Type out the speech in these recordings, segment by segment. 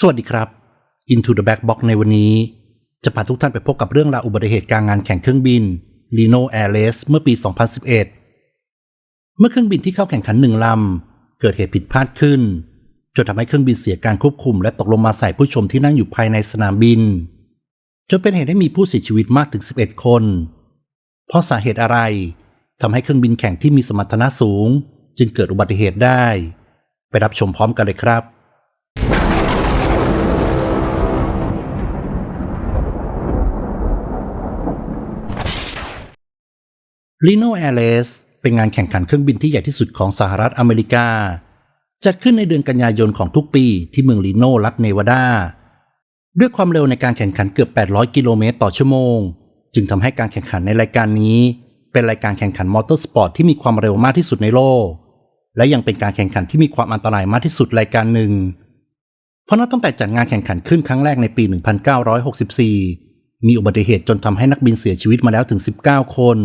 สวัสดีครับ Into the Back Box ในวันนี้ จะพาทุกท่านไปพบกับเรื่องราวอุบัติเหตุกลางงานแข่งเครื่องบิน Lino Air Race เมื่อปี 2011 เมื่อเครื่องบินที่เข้าแข่งขันหนึ่งลำ เกิดเหตุผิดพลาดขึ้น จนทำให้เครื่องบินเสียการควบคุม และตกลงมาใส่ผู้ชมที่นั่งอยู่ภายในสนามบิน จนเป็นเหตุให้มีผู้เสียชีวิตมากถึง 11 คน เพราะสาเหตุอะไรทำให้เครื่องบินแข่งที่มีสมรรถนะสูง จึงเกิดอุบัติเหตุได้ ไปรับชมพร้อมกันเลยครับ Reno Air Race เป็นงานแข่งขันเครื่องบินที่ใหญ่ที่สุดของสหรัฐอเมริกา จัดขึ้นในเดือนกันยายนของทุกปีที่เมืองลีโนรัฐเนวาดา ด้วยความเร็วในการแข่งขันเกือบ 800 กิโลเมตรต่อชั่วโมง จึงทำให้การแข่งขันในรายการนี้ เป็นรายการแข่งขันมอเตอร์สปอร์ตที่มีความเร็วมากที่สุดในโลก และยังเป็นการแข่งขันที่มีความอันตรายมากที่สุดรายการหนึ่ง เพราะนับตั้งแต่จัดงานแข่งขันขึ้นครั้งแรกในปี 1964 มีอุบัติเหตุจนทำให้นักบินเสียชีวิตมาแล้วถึง 19 คน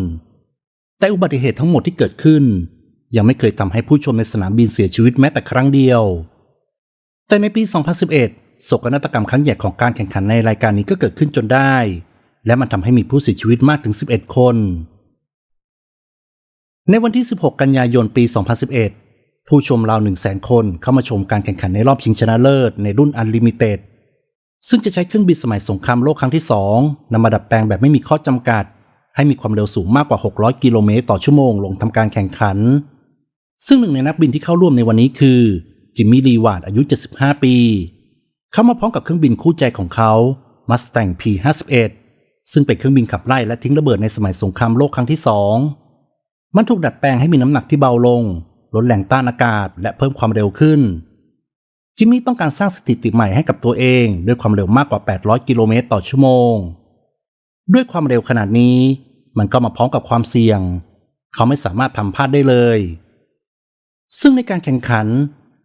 แต่อุบัติเหตุทั้งหมดที่เกิดขึ้น ยังไม่เคยทำให้ผู้ชมในสนามบินเสียชีวิตแม้แต่ครั้งเดียว แต่ในปี 2011โศกนาฏกรรมครั้งใหญ่ของการแข่งขันในรายการนี้ก็เกิดขึ้นจนได้ และมันทำให้มีผู้เสียชีวิตมากถึง 11 คน ในวันที่ 16 กันยายนปี 2011 ผู้ชมราว 1 0 0 0 0แคนเข้ามาชมการแข่งขันในรอบชิงชนะเลิศในรุ่น Unlimited ซึ่งจะใช้เครื่องบินสมัยสงครามโลกครั้งที่ 2นำมาดัดแปลงแบบไม่มีข้อจำกัด ให้มีความเร็วสูงมากกว่า 600 กิโลเมตรต่อชั่วโมงลงทำการแข่งขัน ซึ่งหนึ่งในนักบินที่เข้าร่วมในวันนี้คือ จิมมี่ลีวาร์ดอายุ 75 ปี เข้ามาพร้อมกับเครื่องบินคู่ใจของเขา Mustang P51 ซึ่งเป็นเครื่องบินขับไล่และทิ้งระเบิดในสมัยสงครามโลกครั้งที่สองมันถูกดัดแปลงให้มีน้ำหนักที่เบาลง ลดแรงต้านอากาศ และเพิ่มความเร็วขึ้น จิมมี่ต้องการสร้างสถิติใหม่ให้กับตัวเอง ด้วยความเร็วมากกว่า 800 กิโลเมตรต่อชั่วโมง ด้วยความเร็วขนาดนี้ มันก็มาพร้อมกับความเสี่ยง เขาไม่สามารถทำพลาดได้เลย ซึ่งในการแข่งขัน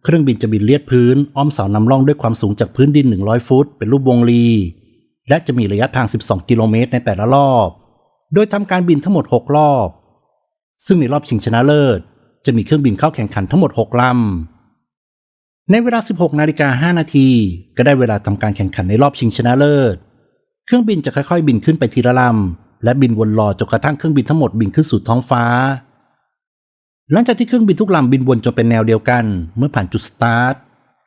เครื่องบินจะบินเลียดพื้นอ้อมเสานำร่องด้วยความสูงจากพื้นดิน 100 ฟุต เป็นรูปวงรี และจะมีระยะทาง 12 กิโลเมตรในแต่ละรอบ โดยทำการบินทั้งหมด 6 รอบ ซึ่งในรอบชิงชนะเลิศ จะมีเครื่องบินเข้าแข่งขันทั้งหมด 6 ลำในเวลา 16 นาฬิกา 5 นาที ก็ได้เวลาทำการแข่งขันในรอบชิงชนะเลิศ เครื่องบินจะค่อยๆ บินขึ้นไปทีละลำและบินวนรอจนกระทั่งเครื่องบินทั้งหมดบินขึ้นสู่ท้องฟ้า หลังจากที่เครื่องบินทุกลำบินวนจนเป็นแนวเดียวกัน เมื่อผ่านจุดสตาร์ท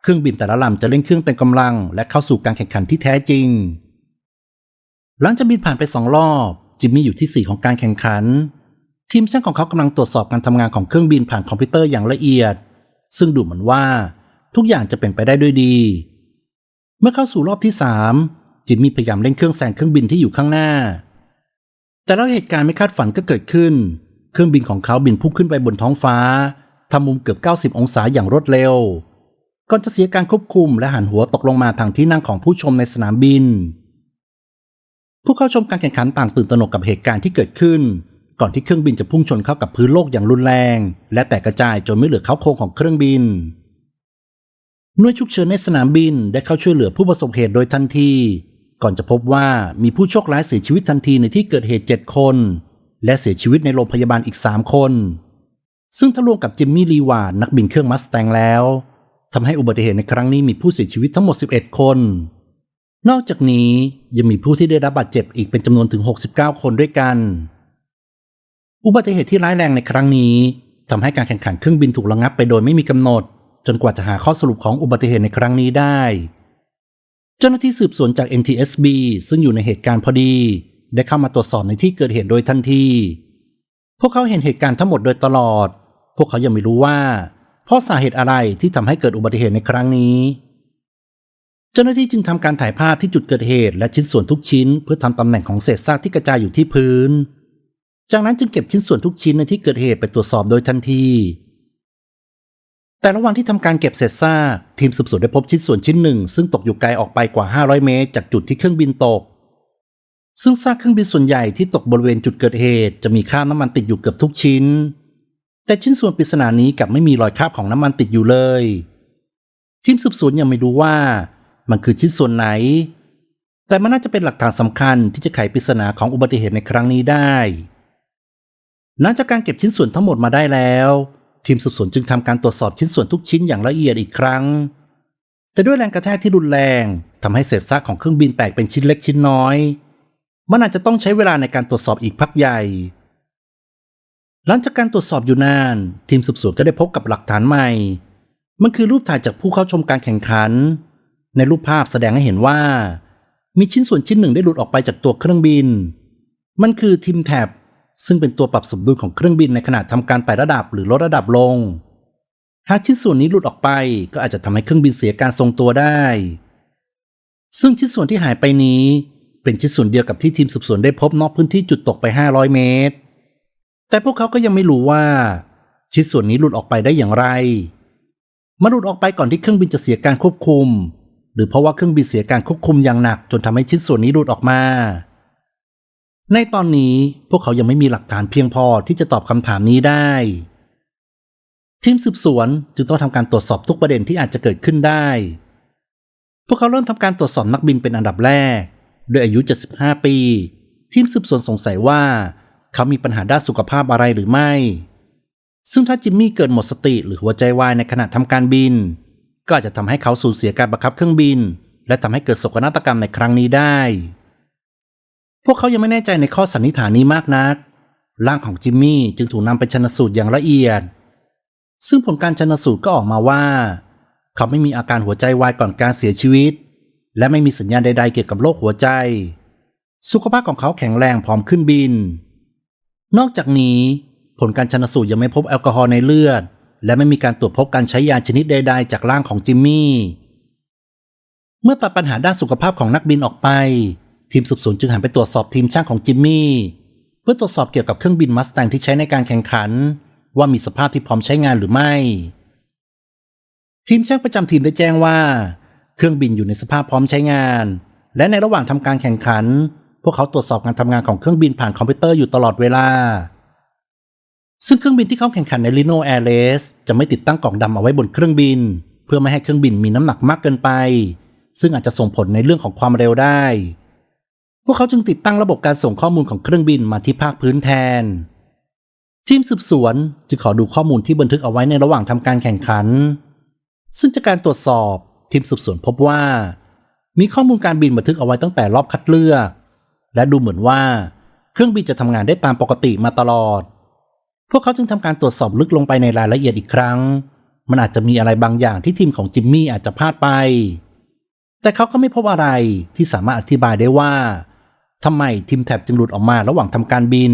เครื่องบินแต่ละลำจะเร่งเครื่องเต็มกำลัง และเข้าสู่การแข่งขันที่แท้จริง หลังจากบินผ่านไปสองรอบ จิมมี่อยู่ที่ 4 ของการแข่งขัน ทีมช่างของเขากำลังตรวจสอบการทำงานของเครื่องบินผ่านคอมพิวเตอร์อย่างละเอียด ซึ่งดูเหมือนว่า ทุกอย่างจะเป็นไปได้ด้วยดี เมื่อเข้าสู่รอบที่ 3 จิมมี่พยายามเร่งเครื่องแซงเครื่องบินที่อยู่ข้างหน้า แต่แล้วเหตุการณ์ไม่คาดฝันก็เกิดขึ้น เครื่องบินของเขาบินพุ่งขึ้นไปบนท้องฟ้าทำมุมเกือบ 90 องศาอย่างรวดเร็ว ก่อนจะเสียการควบคุมและหันหัวตกลงมาทางที่นั่งของผู้ชมในสนามบิน ผู้เข้าชมการแข่งขันต่างตื่นตระหนกกับเหตุการณ์ที่เกิดขึ้น ก่อนที่เครื่องบินจะพุ่งชนเข้ากับพื้นโลกอย่างรุนแรง และแตกกระจายจนไม่เหลือเขาโครงของเครื่องบินหน่วยฉุกเฉินในสนามบินได้เข้าช่วยเหลือผู้ประสบเหตุโดยทันที ก่อนจะพบว่ามีผู้โชคร้ายเสียชีวิตทันทีในที่เกิดเหตุ 7 คน และเสียชีวิตในโรงพยาบาลอีก 3 คน ซึ่งถ้ารวมกับจิมมี่ลีวาร์ดนักบินเครื่องมัสแตงแล้วทำให้อุบัติเหตุในครั้งนี้มีผู้เสียชีวิตทั้งหมด 11 คน นอกจากนี้ยังมีผู้ที่ได้รับบาดเจ็บอีกเป็นจำนวนถึง 69 คนด้วยกัน อุบัติเหตุที่ร้ายแรงในครั้งนี้ทำให้การแข่งขันเครื่องบินถูกระงับไปโดยไม่มีกำหนด จนกว่าจะหาข้อสรุปของอุบัติเหตุในครั้งนี้ได้ เจ้าหน้าที่สืบสวนจาก NTSB ซึ่งอยู่ในเหตุการณ์พอดี ได้เข้ามาตรวจสอบในที่เกิดเหตุโดยทันที พวกเขาเห็นเหตุการณ์ทั้งหมดโดยตลอด พวกเขายังไม่รู้ว่า เพราะสาเหตุอะไรที่ทำให้เกิดอุบัติเหตุในครั้งนี้ เจ้าหน้าที่จึงทำการถ่ายภาพที่จุดเกิดเหตุและชิ้นส่วนทุกชิ้น เพื่อทำตำแหน่งของเศษซากที่กระจายอยู่ที่พื้น จากนั้นจึงเก็บชิ้นส่วนทุกชิ้นในที่เกิดเหตุไปตรวจสอบโดยทันที แต่ระหว่างที่ทำการเก็บเศษซากทีมสืบสวนได้พบชิ้นส่วนชิ้นหนึ่ง ซึ่งตกอยู่ไกลออกไปกว่า 500 เมตร จากจุดที่เครื่องบินตก ซึ่งซากเครื่องบินส่วนใหญ่ที่ตกบริเวณจุดเกิดเหตุ จะมีคราบน้ำมันติดอยู่เกือบทุกชิ้น แต่ชิ้นส่วนปริศนานี้กลับไม่มีรอยคราบของน้ำมันติดอยู่เลย ทีมสืบสวนยังไม่รู้ว่า มันคือชิ้นส่วนไหน แต่มันน่าจะเป็นหลักฐานสำคัญที่จะไขปริศนาของอุบัติเหตุในครั้งนี้ได้หลังจากการเก็บชิ้นส่วนทั้งหมดมาได้แล้ว ทีมสืบสวนจึงทำการตรวจสอบชิ้นส่วนทุกชิ้นอย่างละเอียดอีกครั้ง แต่ด้วยแรงกระแทกที่รุนแรงทำให้เศษซากของเครื่องบินแตกเป็นชิ้นเล็กชิ้นน้อย มันอาจจะต้องใช้เวลาในการตรวจสอบอีกพักใหญ่ หลังจากการตรวจสอบอยู่นาน ทีมสืบสวนก็ได้พบกับหลักฐานใหม่ มันคือรูปถ่ายจากผู้เข้าชมการแข่งขัน ในรูปภาพแสดงให้เห็นว่า มีชิ้นส่วนชิ้นหนึ่งได้หลุดออกไปจากตัวเครื่องบิน มันคือทิมแท็บ ซึ่งเป็นตัวปรับสมดุลของเครื่องบินในขณะทำการไต่ระดับหรือลดระดับลง หากชิ้นส่วนนี้หลุดออกไปก็อาจจะทำให้เครื่องบินเสียการทรงตัวได้ ซึ่งชิ้นส่วนที่หายไปนี้ เป็นชิ้นส่วนเดียวกับที่ทีมสืบสวนได้พบนอกพื้นที่จุดตกไป 500 เมตร แต่พวกเขาก็ยังไม่รู้ว่า ชิ้นส่วนนี้หลุดออกไปได้อย่างไรมันหลุดออกไปก่อนที่เครื่องบินจะเสียการควบคุม หรือเพราะว่าเครื่องบินเสียการควบคุมอย่างหนักจนทำให้ชิ้นส่วนนี้หลุดออกมา ในตอนนี้พวกเขายังไม่มีหลักฐานเพียงพอที่จะตอบคำถามนี้ได้ ทีมสืบสวนจึงต้องทำการตรวจสอบทุกประเด็นที่อาจจะเกิดขึ้นได้ พวกเขาเริ่มทำการตรวจสอบนักบินเป็นอันดับแรกด้วยอายุ 75 ปี ทีมสืบสวนสงสัยว่า เขามีปัญหาด้านสุขภาพอะไรหรือไม่ ซึ่งถ้าจิมมี่เกิดหมดสติหรือหัวใจวายในขณะทำการบิน ก็อาจจะทำให้เขาสูญเสียการบังคับเครื่องบิน และทำให้เกิดโศกนาฏกรรมในครั้งนี้ได้ พวกเขายังไม่แน่ใจในข้อสันนิษฐานนี้มากนัก ร่างของจิมมี่จึงถูกนำไปชนสูตรอย่างละเอียด ซึ่งผลการชนสูตรก็ออกมาว่า เขาไม่มีอาการหัวใจวายก่อนการเสียชีวิต และไม่มีสัญญาณใดๆเกี่ยวกับโรคหัวใจ สุขภาพของเขาแข็งแรงพร้อมขึ้นบิน นอกจากนี้ ผลการชนสูตรยังไม่พบแอลกอฮอล์ในเลือด และไม่มีการตรวจพบการใช้ยาชนิดใด ๆ จากร่างของจิมมี่เมื่อตัดปัญหาด้านสุขภาพของนักบินออกไป ทีมสืบสวนจึงหันไปตรวจสอบทีมช่างของจิมมี่ เพื่อตรวจสอบเกี่ยวกับเครื่องบินมัสแตงที่ใช้ในการแข่งขัน ว่ามีสภาพที่พร้อมใช้งานหรือไม่ ทีมช่างประจำทีมได้แจ้งว่า เครื่องบินอยู่ในสภาพพร้อมใช้งาน และในระหว่างทำการแข่งขัน พวกเขาตรวจสอบการทำงานของเครื่องบินผ่านคอมพิวเตอร์อยู่ตลอดเวลา ซึ่งเครื่องบินที่เข้าแข่งขันใน Lino Air Race จะไม่ติดตั้งกล่องดำเอาไว้บนเครื่องบิน เพื่อไม่ให้เครื่องบินมีน้ำหนักมากเกินไป ซึ่งอาจจะส่งผลในเรื่องของความเร็วได้ วกเขาจึงติดตั้งระบบการส่งข้อมูลของเครื่องบินมาที่ภาคพื้นแทน ทีมสืบสวนจึงขอดูข้อมูลที่บันทึกเอาไว้ในระหว่างทำการแข่งขัน ซึ่งจากการตรวจสอบทีมสืบสวนพบว่า มีข้อมูลการบินบันทึกเอาไว้ตั้งแต่รอบคัดเลือก และดูเหมือนว่า เครื่องบินจะทำงานได้ตามปกติมาตลอด พวกเขาจึงทำการตรวจสอบลึกลงไปในรายละเอียดอีกครั้ง มันอาจจะมีอะไรบางอย่างที่ทีมของจิมมี่อาจจะพลาดไป แต่เขาก็ไม่พบอะไรที่สามารถอธิบายได้ว่า ทำไมทีมแท็บจึงหลุดออกมาระหว่างทำการบิน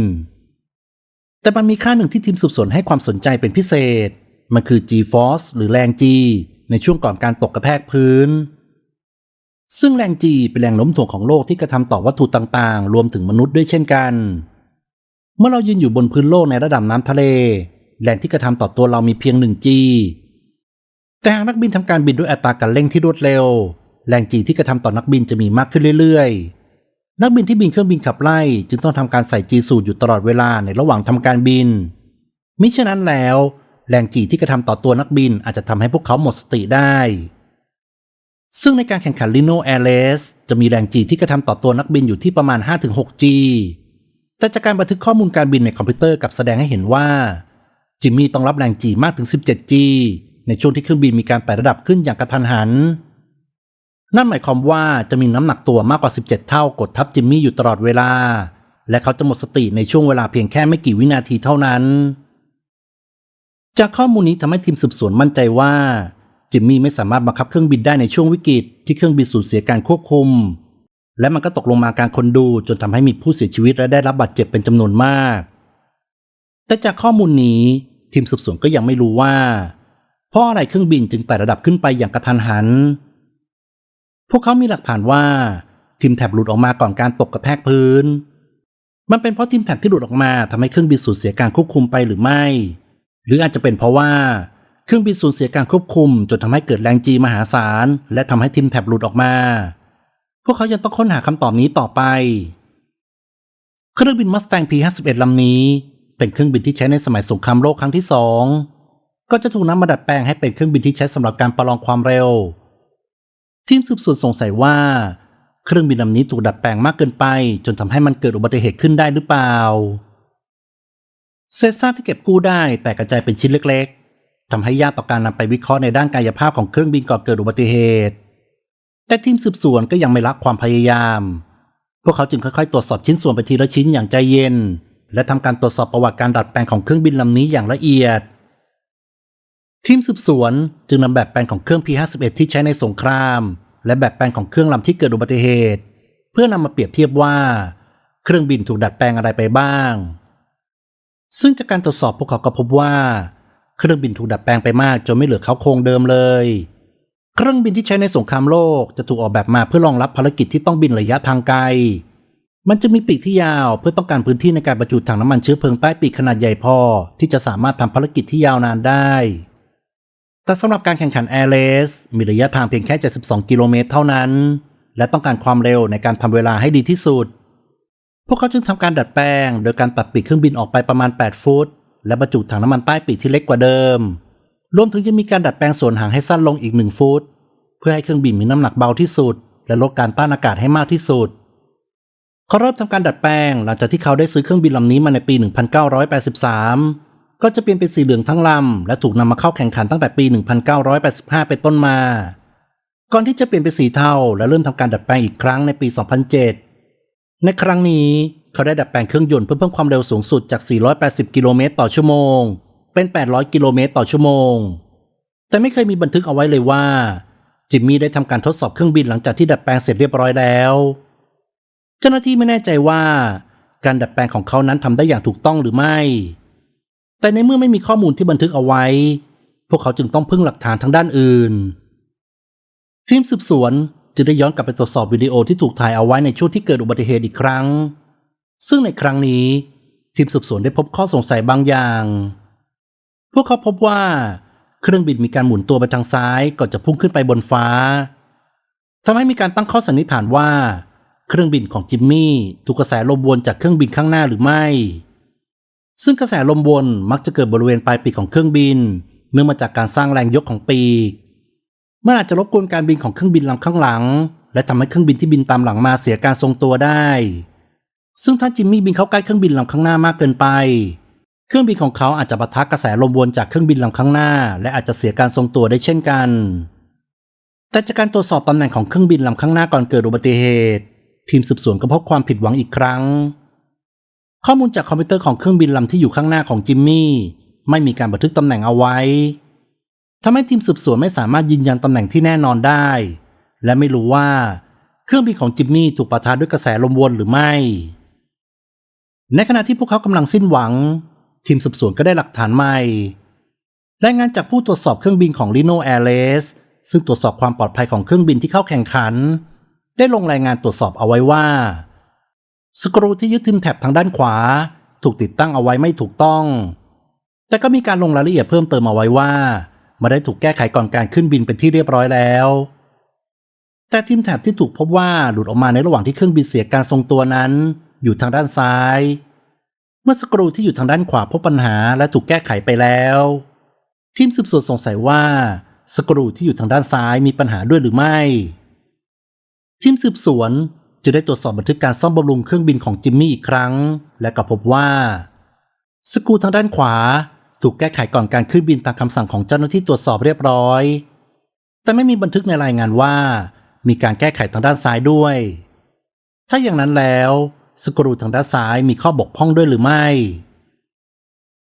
แต่มันมีค่าหนึ่งที่ทีมสืบสวนให้ความสนใจเป็นพิเศษ มันคือ G-force หรือแรง G ในช่วงก่อนการตกกระแทกพื้น ซึ่งแรง G เป็นแรงโน้มถ่วงของโลกที่กระทำต่อวัตถุต่างๆ รวมถึงมนุษย์ด้วยเช่นกัน เมื่อเรายืนอยู่บนพื้นโลกในระดับน้ำทะเล แรงที่กระทำต่อตัวเรามีเพียง 1 G แต่หากนักบินทำการบินด้วยอัตราการเร่งที่รวดเร็ว แรง G ที่กระทำต่อนักบินจะมีมากขึ้นเรื่อยๆ นักบินที่บินเครื่องบินขับไล่ จึงต้องทำการใส่ G สูตรอยู่ตลอดเวลาในระหว่างทำการบิน มิฉะนั้นแล้ว แรงจีที่กระทำต่อตัวนักบินอาจจะทำให้พวกเขาหมดสติได้ ซึ่งในการแข่งขัน Lino Air Race จะมีแรงจีที่กระทำต่อตัวนักบินอยู่ที่ประมาณ 5-6G แต่จากการบันทึกข้อมูลการบินในคอมพิวเตอร์กับแสดงให้เห็นว่า จิมมี่ต้องรับแรงจีมากถึง 17G ในช่วงที่เครื่องบินมีการไต่ระดับขึ้นอย่างกระทันหัน นั่นหมายความว่าจะมีน้ำหนักตัวมากกว่า 17 เท่ากดทับจิมมี่อยู่ตลอดเวลา และเขาจะหมดสติในช่วงเวลาเพียงแค่ไม่กี่วินาทีเท่านั้น จากข้อมูลนี้ทำให้ทีมสืบสวนมั่นใจว่า จิมมี่ไม่สามารถบังคับเครื่องบินได้ในช่วงวิกฤตที่เครื่องบินสูญเสียการควบคุม และมันก็ตกลงมากางคนดูจนทำให้มีผู้เสียชีวิตและได้รับบาดเจ็บเป็นจำนวนมาก แต่จากข้อมูลนี้ทีมสืบสวนก็ยังไม่รู้ว่าเพราะอะไรเครื่องบินจึงไต่ระดับขึ้นไปอย่างกระทันหัน พวกเขามีหลักฐานว่าทีมแท็บหลุดออกมาก่อนการตกกระแทกพื้น มันเป็นเพราะทีมแท็บที่หลุดออกมาทำให้เครื่องบินสูญเสียการควบคุมไปหรือไม่ หรืออาจจะเป็นเพราะว่าเครื่องบินสูญเสียการควบคุมจนทำให้เกิดแรงจีมหาศาล และทำให้ทีมแท็บหลุดออกมา พวกเขายังต้องค้นหาคำตอบนี้ต่อไป เครื่องบินมัสแตง P51 ลำนี้ เป็นเครื่องบินที่ใช้ในสมัยสงครามโลกครั้งที่สองก็จะถูกนำมาดัดแปลงให้เป็นเครื่องบินที่ใช้สำหรับการประลองความเร็ว ทีมสืบสวนสงสัยว่า เครื่องบินลำนี้ถูกดัดแปลงมากเกินไป จนทำให้มันเกิดอุบัติเหตุขึ้นได้หรือเปล่า เศษซากที่เก็บกู้ได้แต่กระจายเป็นชิ้นเล็ก ๆทำให้ยากต่อการนำไปวิเคราะห์ในด้านกายภาพของเครื่องบินก่อนเกิดอุบัติเหตุ แต่ทีมสืบสวนก็ยังไม่ละความพยายาม พวกเขาจึงค่อยๆ ตรวจสอบชิ้นส่วนไปทีละชิ้นอย่างใจเย็น และทำการตรวจสอบประวัติการดัดแปลงของเครื่องบินลำนี้อย่างละเอียด ทีมสืบสวนจึงนำแบบแปลงของเครื่อง P51 ที่ใช้ในสงคราม และแบบแปลงของเครื่องลำที่เกิดอุบัติเหตุ เพื่อนำมาเปรียบเทียบว่า เครื่องบินถูกดัดแปลงอะไรไปบ้าง ซึ่งจากการตรวจสอบพวกเขาก็พบว่า เครื่องบินถูกดัดแปลงไปมากจนไม่เหลือเขาโครงเดิมเลย เครื่องบินที่ใช้ในสงครามโลกจะถูกออกแบบมาเพื่อรองรับภารกิจที่ต้องบินระยะทางไกล มันจะมีปีกที่ยาวเพื่อต้องการพื้นที่ในการบรรจุถังน้ำมันเชื้อเพลิงใต้ปีกขนาดใหญ่พอ ที่จะสามารถทำภารกิจที่ยาวนานได้ แต่สำหรับการแข่งขันแอร์เลสมีระยะทางเพียงแค่ 72 กิโลเมตรเท่านั้น และต้องการความเร็วในการทำเวลาให้ดีที่สุด พวกเขาจึงทำการดัดแปลง โดยการตัดปีกเครื่องบินออกไปประมาณ 8 ฟุต และบรรจุถังน้ำมันใต้ปีกที่เล็กกว่าเดิม รวมถึงจะมีการดัดแปลงส่วนหางให้สั้นลงอีก 1 ฟุต เพื่อให้เครื่องบินมีน้ำหนักเบาที่สุด และลดการต้านอากาศให้มากที่สุด เขาเริ่มทำการดัดแปลง หลังจากที่เขาได้ซื้อเครื่องบินลำนี้มาในปี 1983 ก็จะเปลี่ยนเป็นสีเหลืองทั้งลำ และถูกนำมาเข้าแข่งขันตั้งแต่ปี 1985 เป็นต้นมา ก่อนที่จะเปลี่ยนเป็นสีเทาและเริ่มทำการดัดแปลงอีกครั้งในปี 2007 ในครั้งนี้เขาได้ดัดแปลงเครื่องยนต์เพื่อเพิ่มความเร็วสูงสุดจาก 480 กิโลเมตรต่อชั่วโมง เป็น 800 กิโลเมตรต่อชั่วโมง แต่ไม่เคยมีบันทึกเอาไว้เลยว่า จิมมี่ได้ทำการทดสอบเครื่องบินหลังจากที่ดัดแปลงเสร็จเรียบร้อยแล้ว เจ้าหน้าที่ไม่แน่ใจว่า การดัดแปลงของเขานั้นทำได้อย่างถูกต้องหรือไม่ แต่ในเมื่อไม่มีข้อมูลที่บันทึกเอาไว้ พวกเขาจึงต้องพึ่งหลักฐานทางด้านอื่น ทีมสืบสวนจึงได้ย้อนกลับไปตรวจสอบวิดีโอที่ถูกถ่ายเอาไว้ในช่วงที่เกิดอุบัติเหตุอีกครั้ง ซึ่งในครั้งนี้ทีมสืบสวนได้พบข้อสงสัยบางอย่าง พวกเขาพบว่าเครื่องบินมีการหมุนตัวไปทางซ้ายก่อนจะพุ่งขึ้นไปบนฟ้า ทำให้มีการตั้งข้อสันนิษฐานว่า เครื่องบินของจิมมี่ถูกกระแสลมวนจากเครื่องบินข้างหน้าหรือไม่ ซึ่งกระแสลมวนมักจะเกิดบริเวณปลายปีกของเครื่องบิน เนื่องมาจากการสร้างแรงยกของปีกมันอาจจะรบกวนการบินของเครื่องบินลำข้างหลัง และทำให้เครื่องบินที่บินตามหลังมาเสียการทรงตัวได้ ซึ่งถ้าจิมมี่บินเข้าใกล้เครื่องบินลำข้างหน้ามากเกินไป เครื่องบินของเขาอาจจะปะทะกระแสลมวนจากเครื่องบินลำข้างหน้า และอาจจะเสียการทรงตัวได้เช่นกัน แต่จากการตรวจสอบตำแหน่งของเครื่องบินลำข้างหน้าก่อนเกิดอุบัติเหตุ ทีมสืบสวนก็พบความผิดหวังอีกครั้ง ข้อมูลจากคอมพิวเตอร์ของเครื่องบินลำที่อยู่ข้างหน้าของจิมมี่ไม่มีการบันทึกตำแหน่งเอาไว้ทำให้ทีมสืบสวนไม่สามารถยืนยันตำแหน่งที่แน่นอนได้ และไม่รู้ว่า เครื่องบินของจิมมี่ถูกปะทะด้วยกระแสลมวนหรือไม่ ในขณะที่พวกเขากำลังสิ้นหวัง ทีมสืบสวนก็ได้หลักฐานใหม่รายงานจากผู้ตรวจสอบเครื่องบินของ Lino Airless ซึ่งตรวจสอบความปลอดภัยของเครื่องบินที่เข้าแข่งขัน ได้ลงรายงานตรวจสอบเอาไว้ว่า สกรูที่ยึดทิมแท็บทางด้านขวา ถูกติดตั้งเอาไว้ไม่ถูกต้อง แต่ก็มีการลงรายละเอียดเพิ่มเติมเอาไว้ว่ามาได้ถูกแก้ไขก่อนการขึ้นบินเป็นที่เรียบร้อยแล้ว แต่ทิมแท็บที่ถูกพบว่าหลุดออกมาในระหว่างที่เครื่องบินเสียการทรงตัวนั้น อยู่ทางด้านซ้าย เมื่อสกรูที่อยู่ทางด้านขวาพบปัญหาและถูกแก้ไขไปแล้ว ทีมสืบสวนสงสัยว่า สกรูที่อยู่ทางด้านซ้ายมีปัญหาด้วยหรือไม่ ทีมสืบสวน จะได้ตรวจสอบบันทึกการซ่อมบำรุงเครื่องบินของจิมมี่อีกครั้ง และก็พบว่า สกรูทางด้านขวา ถูกแก้ไขก่อนการขึ้นบินตามคำสั่งของเจ้าหน้าที่ตรวจสอบเรียบร้อย แต่ไม่มีบันทึกในรายงานว่า มีการแก้ไขทางด้านซ้ายด้วย ถ้าอย่างนั้นแล้วสกรูทางด้านซ้ายมีข้อบกพร่องด้วยหรือไม่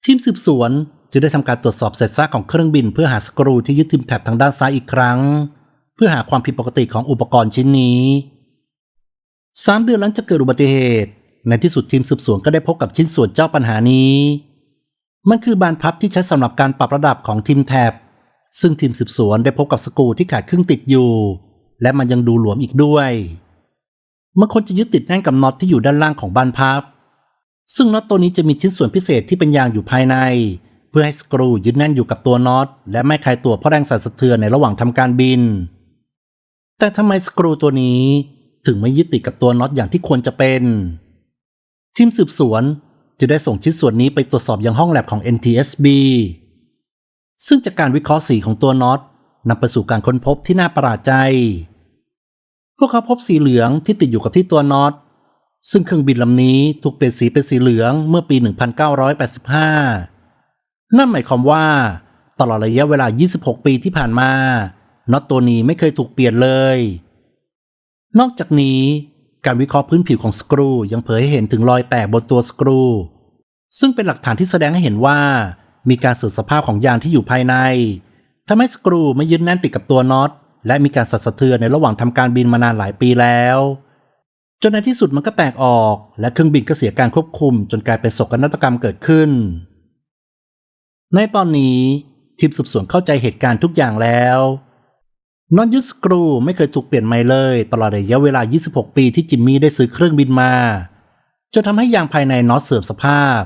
ทีมสืบสวนจะได้ทำการตรวจสอบเศษซากของเครื่องบิน เพื่อหาสกรูที่ยึดทิมแถบทางด้านซ้ายอีกครั้ง เพื่อหาความผิดปกติของอุปกรณ์ชิ้นนี้ สามเดือนหลังจากเกิดอุบัติเหตุ ในที่สุดทีมสืบสวนก็ได้พบกับชิ้นส่วนเจ้าปัญหานี้ มันคือบานพับที่ใช้สำหรับการปรับระดับของทีมแท็บซึ่งทีมสืบสวนได้พบกับสกรูที่ขาดครึ่งติดอยู่ และมันยังดูหลวมอีกด้วยมันควรจะยึดติดแน่นกับน็อตที่อยู่ด้านล่างของบานพับ ซึ่งน็อตตัวนี้จะมีชิ้นส่วนพิเศษที่เป็นยางอยู่ภายใน เพื่อให้สกรูยึดแน่นอยู่กับตัวน็อต และไม่คลายตัวเพราะแรงสั่นสะเทือนในระหว่างทำการบิน แต่ทำไมสกรูตัวนี้ ถึงไม่ยึดติดกับตัวน็อตอย่างที่ควรจะเป็น ทีมสืบสวนจะได้ส่งชิ้นส่วนนี้ไปตรวจสอบยังห้องแลบของ NTSB ซึ่งจากการวิเคราะห์สีของตัวน็อตนำไปสู่การค้นพบที่น่าประหลาดใจ พวกเขาพบสีเหลืองที่ติดอยู่กับที่ตัวน็อต ซึ่งเครื่องบินลำนี้ถูกเปลี่ยนสีเป็นสีเหลืองเมื่อปี 1985 นั่นหมายความว่า ตลอดระยะเวลา 26 ปีที่ผ่านมาน็อตตัวนี้ไม่เคยถูกเปลี่ยนเลย นอกจากนี้การวิเคราะห์พื้นผิวของสกรูยังเผยให้เห็นถึงรอยแตกบนตัวสกรู ซึ่งเป็นหลักฐานที่แสดงให้เห็นว่า มีการสืบสภาพของยางที่อยู่ภายในทำให้สกรูไม่ยึดแน่นติดกับตัวน็อต และมีการสั่นสะเทือนในระหว่างทำการบินมานานหลายปีแล้ว จนในที่สุดมันก็แตกออก และเครื่องบินก็เสียการควบคุม จนกลายเป็นโศกนาฏกรรมเกิดขึ้น ในตอนนี้ทีมสืบสวนเข้าใจเหตุการณ์ทุกอย่างแล้ว นอนยุสกรูไม่เคยถูกเปลี่ยนใหม่เลย ตลอดระยะเวลา 26 ปีที่จิมมี่ได้ซื้อเครื่องบินมา จนทำให้ยางภายในน็อตเสื่อมสภาพ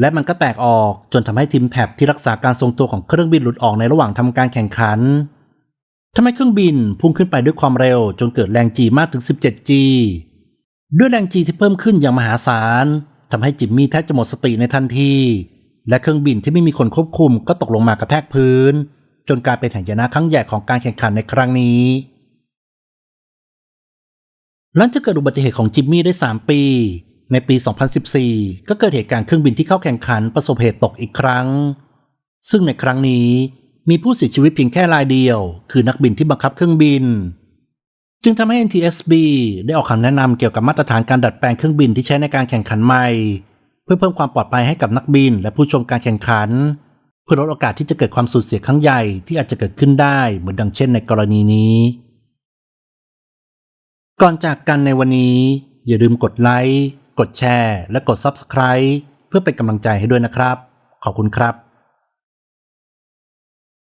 และมันก็แตกออกจนทำให้ทีมแท็บที่รักษาการทรงตัวของเครื่องบินหลุดออกในระหว่างทำการแข่งขันทำให้เครื่องบินพุ่งขึ้นไปด้วยความเร็ว จนเกิดแรงจีมากถึง 17G ด้วยแรงจีที่เพิ่มขึ้นอย่างมหาศาลทำให้จิมมี่แทบจะหมดสติในทันที และเครื่องบินที่ไม่มีคนควบคุมก็ตกลงมากระแทกพื้น จนกลายเป็นหายนะครั้งใหญ่ของการแข่งขันในครั้งนี้ หลังจากเกิดอุบัติเหตุของจิมมี่ได้ 3 ปี ในปี 2014 ก็เกิดเหตุการณ์เครื่องบินที่เข้าแข่งขันประสบเหตุตกอีกครั้ง ซึ่งในครั้งนี้มีผู้เสียชีวิตเพียงแค่รายเดียว คือนักบินที่บังคับเครื่องบิน จึงทำให้ NTSB ได้ออกคำแนะนำเกี่ยวกับมาตรฐานการดัดแปลงเครื่องบินที่ใช้ในการแข่งขันใหม่ เพื่อเพิ่มความปลอดภัยให้กับนักบินและผู้ชมการแข่งขันเพื่อลดโอกาสที่จะเกิดความสูญเสียครั้งใหญ่ที่อาจจะเกิดขึ้นได้เหมือนดังเช่นในกรณีนี้ ก่อนจากกันในวันนี้ อย่าลืมกดไลค์ กดแชร์ และกด Subscribe เพื่อเป็นกำลังใจให้ด้วยนะครับ ขอบคุณครับ